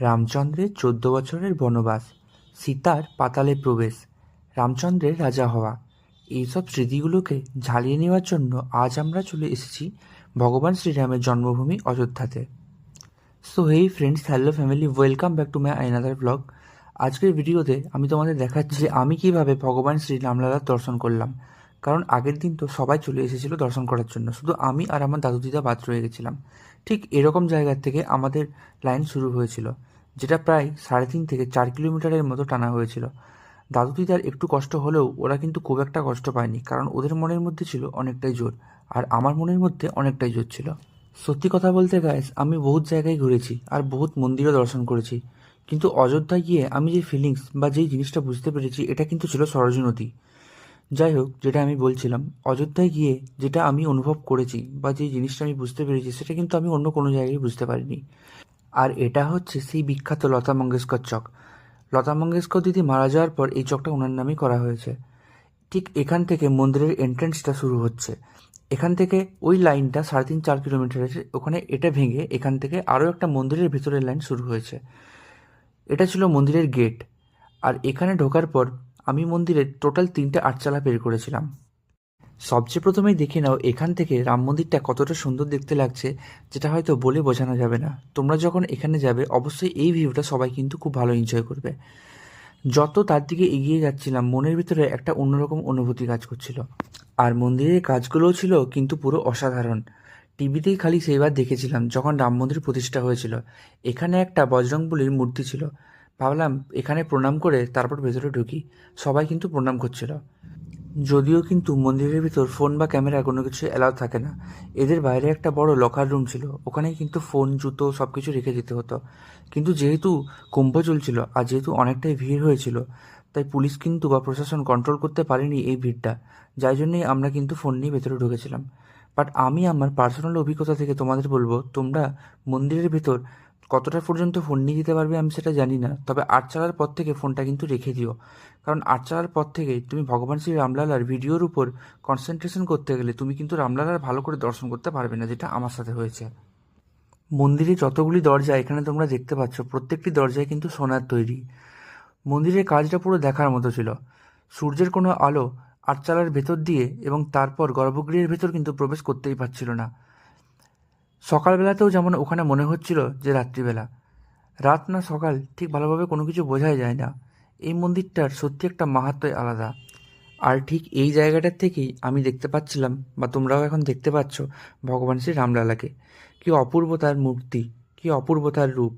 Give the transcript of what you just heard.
রামচন্দ্রের চোদ্দ বছরের বনবাস, সীতার পাতালে প্রবেশ, রামচন্দ্রের রাজা হওয়া। এইসব স্মৃতিগুলোকে ঝালিয়ে নেওয়ার জন্য আজ আমরা চলে এসেছি ভগবান শ্রীরামের জন্মভূমি অযোধ্যাতে। So hey friends hello family welcome back to my another vlog আজকের ভিডিওতে আমি তোমাদের দেখাচ্ছি যে আমি কীভাবে ভগবান শ্রী রামলালার দর্শন করলাম। কারণ আগের দিন তো সবাই চলে এসেছিল দর্শন করার জন্য। শুধু আমি আর আমার দাদু দিদা বাদ রয়ে গেছিলাম। ঠিক এরকম জায়গার থেকে আমাদের লাইন শুরু হয়েছিল, যেটা প্রায় সাড়ে তিন থেকে চার কিলোমিটারের মতো টানা হয়েছিল। দাদু দিদার একটু কষ্ট হলেও ওরা কিন্তু খুব একটা কষ্ট পায়নি, কারণ ওদের মনের মধ্যে ছিল অনেকটাই জোর, আর আমার মনের মধ্যে অনেকটাই জোর ছিল। সত্যি কথা বলতে গাইস আমি বহুত জায়গায় ঘুরেছি আর বহুত মন্দিরও দর্শন করেছি। কিন্তু অযোধ্যায় গিয়ে আমি যে ফিলিংস বা যেই জিনিসটা বুঝতে পেরেছি, এটা কিন্তু ছিল সরজু নদী। যাই হোক, যেটা আমি বলছিলাম, অযোধ্যায় গিয়ে যেটা আমি অনুভব করেছি বা যে জিনিসটা আমি বুঝতে পেরেছি, সেটা কিন্তু আমি অন্য কোনো জায়গায় বুঝতে পারিনি। আর এটা হচ্ছে সেই বিখ্যাত লতা মঙ্গেশকর চক। লতা মঙ্গেশকর দিদি মারা যাওয়ার পর এই চকটা ওনার নামেই করা হয়েছে। ঠিক এখান থেকে মন্দিরের এন্ট্রেন্সটা শুরু হচ্ছে। এখান থেকে ওই লাইনটা সাড়ে তিন চার কিলোমিটার আছে, ওখানে এটা ভেঙে এখান থেকে আরও একটা মন্দিরের ভিতরের লাইন শুরু হয়েছে। এটা ছিল মন্দিরের গেট আর এখানে ঢোকার পর আমি মন্দিরের টোটাল তিনটে আটচালা বের করেছিলাম। সবচেয়ে প্রথমেই দেখে নাও, এখান থেকে রাম মন্দিরটা কতটা সুন্দর দেখতে লাগছে, যেটা হয়তো বলে বোঝানো যাবে না। তোমরা যখন এখানে যাবে, অবশ্যই এই ভিউটা সবাই কিন্তু খুব ভালো এনজয় করবে। যত তার দিকে এগিয়ে যাচ্ছিলাম, মনের ভিতরে একটা অন্যরকম অনুভূতি কাজ করছিল। আর মন্দিরের কাজগুলোও ছিল কিন্তু পুরো অসাধারণ। টিভিতেই খালি সেইবার দেখেছিলাম, যখন রাম মন্দির প্রতিষ্ঠা হয়েছিল। এখানে একটা বজরংবলির মূর্তি ছিল। ভাবলাম এখানে প্রণাম করে তারপর ভেতরে ঢুকি। সবাই কিন্তু প্রণাম করছিল। যদিও কিন্তু মন্দিরের ভিতর ফোন বা ক্যামেরা কোনো কিছু অ্যালাউ থাকে না। এদের বাইরে একটা বড় লকার রুম ছিল। ওখানে কিন্তু ফোন, জুতো সব কিছু রেখে যেতে হতো। কিন্তু যেহেতু কুম্ভ চলছিল আর যেহেতু অনেকটাই ভিড় হয়েছিল, তাই পুলিশ কিন্তু বা প্রশাসন কন্ট্রোল করতে পারেনি এই ভিড়টা। যাই জন্যই আমরা কিন্তু ফোন নিয়ে ভেতরে ঢুকেছিলাম। বাট আমি আমার পার্সোনাল অভিজ্ঞতা থেকে তোমাদের বলব, তোমরা মন্দিরের ভেতর কতটা পর্যন্ত ফোন নিয়ে যেতে পারবে আমি সেটা জানি না। তবে আট চালার পর থেকে ফোনটা কিন্তু রেখে দিও। কারণ আট চালার পর থেকে তুমি ভগবান শ্রী রামলালার ভিডিওর উপর কনসেন্ট্রেশন করতে গেলে তুমি কিন্তু রামলালার ভালো করে দর্শন করতে পারবে না, যেটা আমার সাথে হয়েছে। মন্দিরে যতগুলি দরজা এখানে তোমরা দেখতে পাচ্ছ, প্রত্যেকটি দরজায় কিন্তু সোনার তৈরি। মন্দিরের কাজটা পুরো দেখার মতো ছিল। সূর্যের কোনো আলো আটচালার ভেতর দিয়ে এবং তারপর গর্ভগৃহের ভেতর কিন্তু প্রবেশ করতেই পারছিল না। সকালবেলাতেও যেমন ওখানে মনে হচ্ছিল যে রাত্রিবেলা, রাত না সকাল ঠিক ভালোভাবে কোনো কিছু বোঝাই যায় না। এই মন্দিরটার সত্যি একটা মাহাত্মই আলাদা। আর ঠিক এই জায়গাটার থেকেই আমি দেখতে পাচ্ছিলাম বা তোমরাও এখন দেখতে পাচ্ছ ভগবান শ্রী রামলালাকে। কি অপূর্ব তার মূর্তি, কী অপূর্ব তার রূপ।